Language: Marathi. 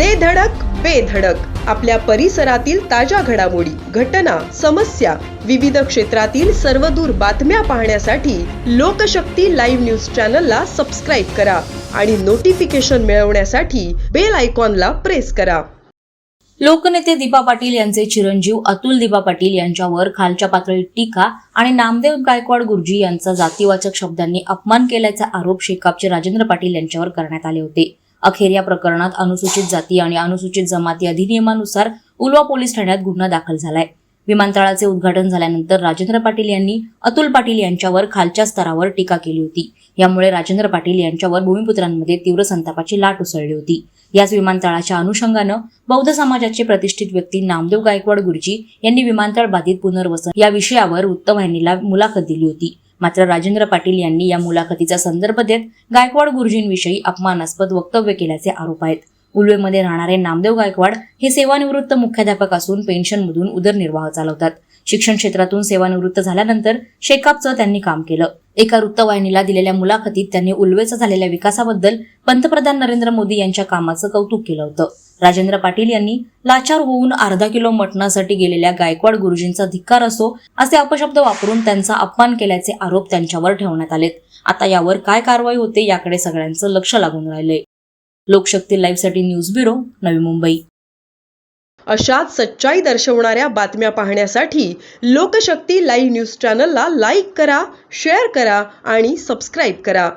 दे धडक बेधडक आपल्या परिसरातील ताज्या घडामोडी घटना समस्या विविध क्षेत्रातील सर्वदूर बातम्या पाहण्यासाठी लोकशक्ती लाईव्ह न्यूज चॅनलला सबस्क्राईब करा आणि नोटिफिकेशन मिळवण्यासाठी बेल आयकॉनला प्रेस करा. लोकनेते दीपा पाटील यांचे चिरंजीव अतुल दीपा पाटील यांच्यावर खालच्या पातळीत टीका आणि नामदेव गायकवाड गुरुजी यांचा जातीवाचक शब्दांनी अपमान केल्याचा आरोप शेकापचे राजेंद्र पाटील यांच्यावर करण्यात आले होते. अखेर या प्रकरणात अनुसूचित जाती आणि अनुसूचित जमाती अधिनियमानुसार उलवा पोलीस ठाण्यात गुन्हा दाखल झालाय. विमानतळाचे उद्घाटन झाल्यानंतर राजेंद्र पाटील यांनी अतुल पाटील यांच्यावर खालच्या स्तरावर टीका केली होती. यामुळे राजेंद्र पाटील यांच्यावर भूमिपुत्रांमध्ये तीव्र संतापाची लाट उसळली होती. याच विमानतळाच्या अनुषंगानं बौद्ध समाजाचे प्रतिष्ठित व्यक्ती नामदेव गायकवाड गुरुजी यांनी विमानतळ बाधित पुनर्वसन या विषयावर वृत्तवाहिनीला मुलाखत दिली होती. मात्र राजेंद्र पाटील यांनी या मुलाखतीचा संदर्भ देत गायकवाड गुरुजींविषयी अपमानास्पद वक्तव्य केल्याचे आरोप आहेत. उल्वेमध्ये राहणारे नामदेव गायकवाड हे सेवानिवृत्त मुख्याध्यापक असून पेन्शनमधून उदरनिर्वाह चालवतात. शिक्षण क्षेत्रातून सेवानिवृत्त झाल्यानंतर शेकापचं त्यांनी काम केलं. एका वृत्तवाहिनीला दिलेल्या मुलाखतीत त्यांनी उल्वेचा झालेल्या विकासाबद्दल पंतप्रधान नरेंद्र मोदी यांच्या कामाचं कौतुक केलं होतं. राजेंद्र पाटील यांनी लाचार होऊन अर्धा किलो मटणासाठी गेलेल्या गायकवाड गुरुजींचा धिक्कार असो असे अपशब्द वापरून त्यांचा अपमान केल्याचे आरोप त्यांच्यावर ठेवण्यात आलेत. आता यावर काय कारवाई होते याकडे सगळ्यांचं लक्ष लागून राहिलंय. लोकशक्ती लाईव्हसाठी न्यूज ब्युरो नवी मुंबई. अशाच सच्चाई दर्शवणाऱ्या बातम्या पाहण्यासाठी लोकशक्ती लाईव्ह न्यूज चॅनलला लाईक करा शेअर करा आणि सबस्क्राईब करा.